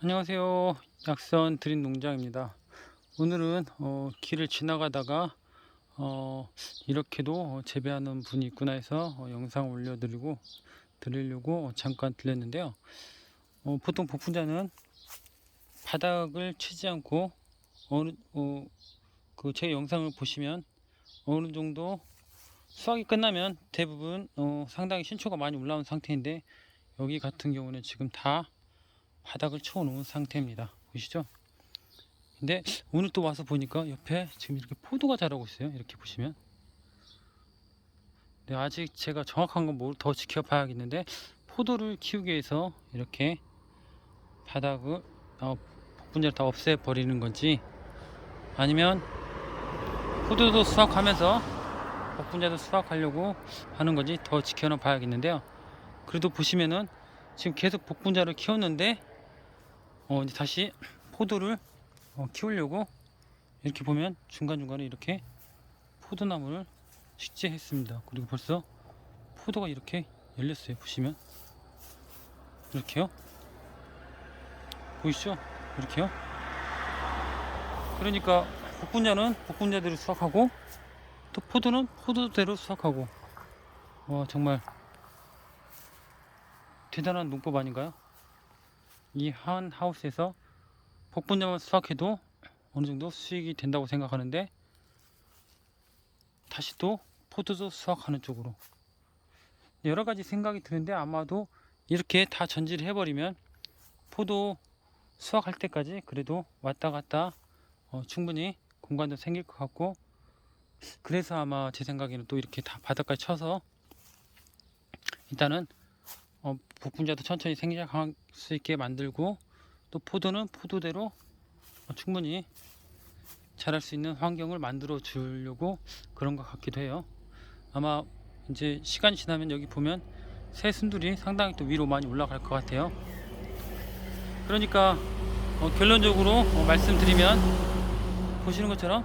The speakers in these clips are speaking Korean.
안녕하세요. 약선 드린 농장입니다. 오늘은 어, 길을 지나가다가 어, 이렇게도 어, 재배하는 분이 있구나 해서 어, 영상 올려드리고 드리려고 잠깐 들렸는데요. 어, 보통 복분자는 바닥을 치지 않고 어느 어, 그제 영상을 보시면 어느 정도 수확이 끝나면 대부분 어, 상당히 신초가 많이 올라온 상태인데 여기 같은 경우는 지금 다 바닥을 쳐놓은 상태입니다. 보시죠? 근데 오늘 또 와서 보니까 옆에 지금 이렇게 포도가 자라고 있어요. 이렇게 보시면. 네, 아직 제가 정확한 건뭘더 지켜봐야겠는데 포도를 키우기 위해서 이렇게 바닥을 어, 복분자를 다 없애버리는 건지 아니면 포도도 수확하면서 복분자도 수확하려고 하는 건지 더 지켜는 봐야겠는데요. 그래도 보시면은 지금 계속 복분자를 키웠는데 어 이제 다시 포도를 어, 키우려고 이렇게 보면 중간중간에 이렇게 포도나무를 식재했습니다. 그리고 벌써 포도가 이렇게 열렸어요. 보시면 이렇게요. 보이시죠? 이렇게요. 그러니까 복분자는 복분자대로 수확하고 또 포도는 포도대로 수확하고 와 정말 대단한 농법 아닌가요? 이 한 하우스에서 복분자만 수확해도 어느 정도 수익이 된다고 생각하는데 다시 또 포도도 수확하는 쪽으로. 여러 가지 생각이 드는데 아마도 이렇게 다 전지를 해버리면 포도 수확할 때까지 그래도 왔다 갔다 어, 충분히 공간도 생길 것 같고 그래서 아마 제 생각에는 또 이렇게 다 바닥까지 쳐서 일단은 어, 복분자도 천천히 생장할 수 있게 만들고 또 포도는 포도대로 어, 충분히 자랄 수 있는 환경을 만들어 주려고 그런 것 같기도 해요. 아마 이제 시간이 지나면 여기 보면 새 순들이 상당히 또 위로 많이 올라갈 것 같아요. 그러니까 어, 결론적으로 어, 말씀드리면 보시는 것처럼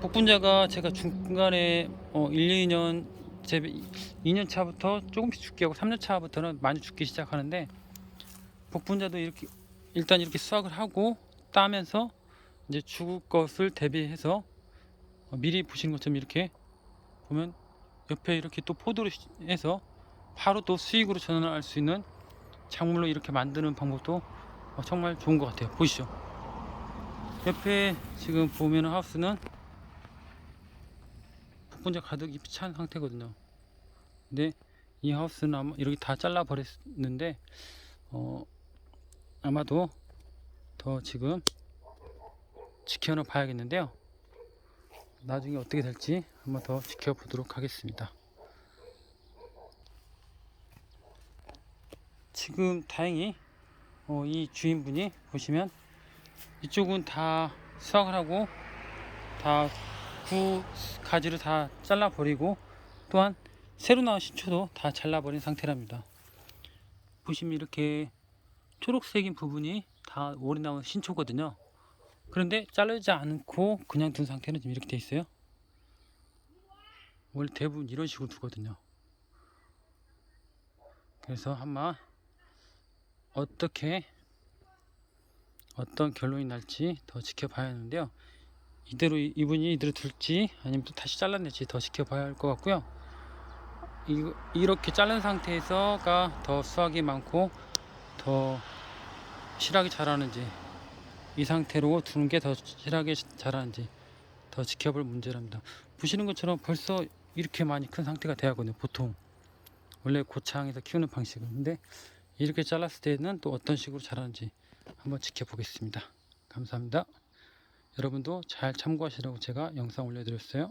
복분자가 제가 중간에 어, 1, 2년 제 2년 차부터 조금씩 죽게 하고 3년 차부터는 많이 죽기 시작하는데 복분자도 이렇게 일단 이렇게 수확을 하고 따면서 이제 죽을 것을 대비해서 어, 미리 보시는 것처럼 이렇게 보면 옆에 이렇게 또 포도를 시- 해서 바로 또 수익으로 전환할 수 있는 작물로 이렇게 만드는 방법도 어, 정말 좋은 것 같아요. 보시죠. 옆에 지금 보면 하우스는 복분자 가득 잎이 찬 상태거든요. 근데 이 하우스는 아마 이렇게 다 잘라 버렸는데 어 아마도 더 지금 지켜는 봐야겠는데요. 나중에 어떻게 될지 한번 더 지켜보도록 하겠습니다. 지금 다행히 어, 이 주인분이 보시면 이쪽은 다 수확을 하고 다 구 가지를 다 잘라 버리고 또한 새로 나온 신초도 다 잘라버린 상태랍니다. 보시면 이렇게 초록색인 부분이 다 올해 나온 신초거든요. 그런데 자르지 않고 그냥 둔 상태는 지금 이렇게 돼 있어요. 원래 대부분 이런 식으로 두거든요. 그래서 아마 어떻게 어떤 결론이 날지 더 지켜봐야 하는데요. 이대로 이- 이분이 이대로 둘지 아니면 또 다시 잘라낼지 더 지켜봐야 할 것 같고요. 이, 이렇게 자른 상태에서가 더 수확이 많고 더 실하게 자라는지 이 상태로 두는 게 더 실하게 자라는지 더 지켜볼 문제랍니다. 보시는 것처럼 벌써 이렇게 많이 큰 상태가 돼야 하거든요. 보통 원래 고창에서 키우는 방식은 근데 이렇게 잘랐을 때는 또 어떤 식으로 자라는지 한번 지켜보겠습니다. 감사합니다. 여러분도 잘 참고하시라고 제가 영상 올려드렸어요.